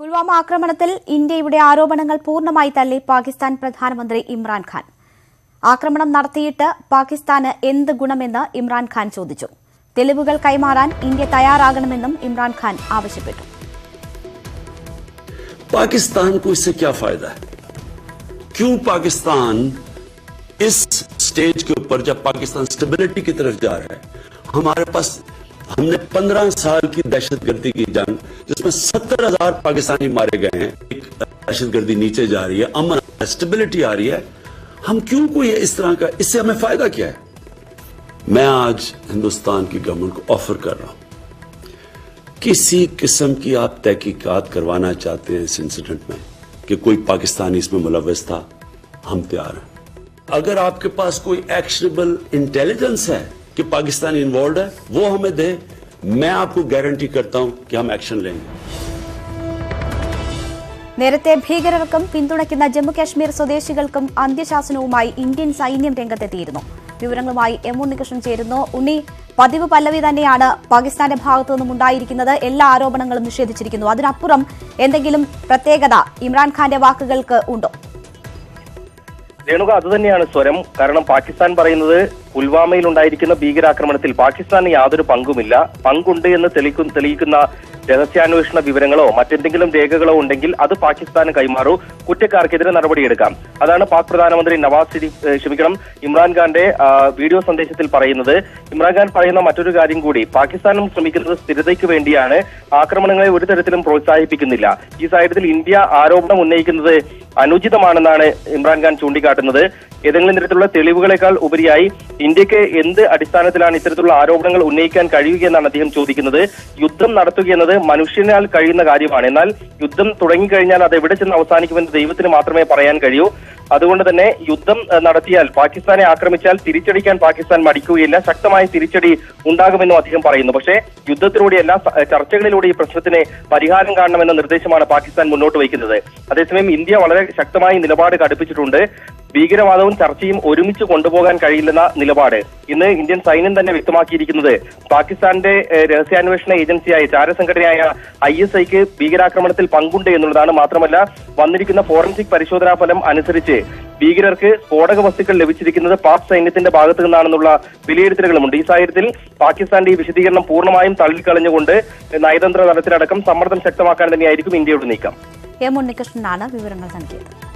പുൽവാമ ആക്രമണത്തിൽ ഇന്ത്യയുടെ ആരോപണങ്ങൾ പൂർണ്ണമായി തള്ളി പാകിസ്ഥാൻ പ്രധാനമന്ത്രി ഇമ്രാൻഖാൻ ആക്രമണം നടത്തിയിട്ട് പാകിസ്ഥാന് എന്ത് ഗുണമെന്ന് ഇമ്രാൻഖാൻ ചോദിച്ചു തെളിവുകൾ കൈമാറാൻ ഇന്ത്യ തയ്യാറാകണമെന്നും ഇമ്രാൻഖാൻ ആവശ്യപ്പെട്ടു पाकिस्तान को इससे क्या फायदा है क्यों पाकिस्तान इस स्टेज के ऊपर जब पाकिस्तान स्टेबिलिटी की तरफ जा रहा है हमारे पास ہم نے پندرہ سال کی دہشت گردی کی جنگ، جس میں ستر ہزار پاکستانی مارے گئے ہیں دہشت گردی نیچے جا رہی ہے، امن اسٹیبلٹی آ رہی ہے۔ ہم کیوں کوئی اس طرح کا، اس سے ہمیں فائدہ کیا ہے؟ میں آج ہندوستان کی گورنمنٹ کو آفر کر رہا ہوں۔ کسی قسم کی آپ تحقیقات کروانا چاہتے ہیں اس انسیڈنٹ میں کہ کوئی پاکستانی اس میں ملوث تھا، ہم تیار ہیں۔ اگر آپ کے پاس کوئی ایکشنبل انٹیلیجنس ہے कि पाकिस्तानी इन्वॉल्व है वो हमें दे मैं आपको गारंटी करता हूं कि हम एक्शन लेंगे നേരത്തെ ഭീകരർക്കും പിന്തുണയ്ക്കുന്ന ജമ്മുകാശ്മീർ സ്വദേശികൾക്കും അന്ത്യശാസനവുമായി ഇന്ത്യൻ സൈന്യം രംഗത്തെത്തിയിരുന്നു വിവരങ്ങളുമായി എം ഉണ്ണികൃഷ്ണൻ ചേരുന്നു ഉണ്ണി പതിവ് പല്ലവി തന്നെയാണ് പാകിസ്ഥാന്റെ ഭാഗത്തു നിന്നും ഉണ്ടായിരിക്കുന്നത് എല്ലാ ആരോപണങ്ങളും നിഷേധിച്ചിരിക്കുന്നു അതിനപ്പുറം എന്തെങ്കിലും പ്രത്യേകത ഇമ്രാൻഖാന്റെ വാക്കുകൾക്ക് ഉണ്ടോ രേണുക അതുതന്നെയാണ് സ്വരം കാരണം പാകിസ്ഥാൻ പറയുന്നത് പുൽവാമയിൽ ഉണ്ടായിരിക്കുന്ന ഭീകരാക്രമണത്തിൽ പാകിസ്ഥാന് യാതൊരു പങ്കുമില്ല. പങ്കുണ്ട് എന്ന് തെളിയിക്കു- തെളിയിക്കുന്ന രഹസ്യാന്വേഷണ വിവരങ്ങളോ മറ്റെന്തെങ്കിലും രേഖകളോ ഉണ്ടെങ്കിൽ അത് പാകിസ്ഥാന് കൈമാറൂ. കുറ്റക്കാർക്കെതിരെ നടപടിയെടുക്കാം. അതാണ് പാക് പ്രധാനമന്ത്രി നവാസ് ഷെരീഫ് ക്ഷമിക്കണം ഇമ്രാൻഖാന്റെ വീഡിയോ സന്ദേശത്തിൽ പറയുന്നത്. ഇമ്രാൻഖാൻ പറയുന്ന മറ്റൊരു കാര്യം കൂടി. പാകിസ്ഥാനും ശ്രമിക്കുന്നത് സ്ഥിരതയ്ക്ക് വേണ്ടിയാണ്. ആക്രമണങ്ങളെ ഒരു തരത്തിലും പ്രോത്സാഹിപ്പിക്കുന്നില്ല. ഈ സാഹചര്യത്തിൽ ഇന്ത്യ ആരോപണം ഉന്നയിക്കുന്നത് അനുചിതമാണെന്നാണ് ഇമ്രാൻഖാൻ ചൂണ്ടിക്കാട്ടുന്നത്. ഏതെങ്കിലും തരത്തിലുള്ള തെളിവുകളെക്കാൾ ഉപരിയായി ഇന്ത്യയ്ക്ക് എന്ത് അടിസ്ഥാനത്തിലാണ് ഇത്തരത്തിലുള്ള ആരോപണങ്ങൾ ഉന്നയിക്കാൻ കഴിയുകയെന്നാണ് അദ്ദേഹം ചോദിക്കുന്നത്. യുദ്ധം നടത്തുകയെന്നത് മനുഷ്യനാൽ കഴിയുന്ന കാര്യമാണ്. എന്നാൽ യുദ്ധം തുടങ്ങിക്കഴിഞ്ഞാൽ അത് എവിടെ ചെന്ന് അവസാനിക്കുമെന്ന് ദൈവത്തിന് മാത്രമേ പറയാൻ കഴിയൂ. അതുകൊണ്ട് തന്നെ യുദ്ധം നടത്തിയാൽ പാകിസ്ഥാനെ ആക്രമിച്ചാൽ തിരിച്ചടിക്കാൻ പാകിസ്ഥാൻ മടിക്കുകയില്ല. ശക്തമായ തിരിച്ചടി ഉണ്ടാകുമെന്നും അദ്ദേഹം പറയുന്നു. പക്ഷേ യുദ്ധത്തിലൂടെയല്ല ചർച്ചകളിലൂടെ ഈ പ്രശ്നത്തിന് പരിഹാരം കാണണമെന്ന നിർദ്ദേശമാണ് പാകിസ്ഥാൻ മുന്നോട്ട് വയ്ക്കുന്നത്. അതേസമയം ഇന്ത്യ വളരെ ശക്തമായ നിലപാട് കടുപ്പിച്ചിട്ടുണ്ട് ഭീകരവാദവും ചർച്ചയും ഒരുമിച്ച് കൊണ്ടുപോകാൻ കഴിയില്ലെന്ന നിലപാട്. ഇന്ന് ഇന്ത്യൻ സൈന്യം തന്നെ വ്യക്തമാക്കിയിരിക്കുന്നത് പാകിസ്ഥാന്റെ രഹസ്യാന്വേഷണ ഏജൻസിയായ ചാരസംഘടനയായ ഐ എസ് ഐക്ക് ഭീകരാക്രമണത്തിൽ പങ്കുണ്ട് എന്നുള്ളതാണ് മാത്രമല്ല വന്നിരിക്കുന്ന ഫോറൻസിക് പരിശോധനാ ഫലം അനുസരിച്ച് ഭീകരർക്ക് സ്ഫോടക വസ്തുക്കൾ ലഭിച്ചിരിക്കുന്നത് പാക് സൈന്യത്തിന്റെ ഭാഗത്തു നിന്നാണെന്നുള്ള വിലയിരുത്തലുകളുമുണ്ട്. ഈ സാഹചര്യത്തിൽ പാകിസ്ഥാന്റെ ഈ വിശദീകരണം പൂർണമായും തള്ളിക്കളഞ്ഞുകൊണ്ട് നയതന്ത്ര തലത്തിലടക്കം സമ്മർദ്ദം ശക്തമാക്കാൻ തന്നെയായിരിക്കും ഇന്ത്യയുടെ നീക്കം. എം ഉണ്ണികൃഷ്ണനാണ് വിവരങ്ങൾ നൽകിയത്.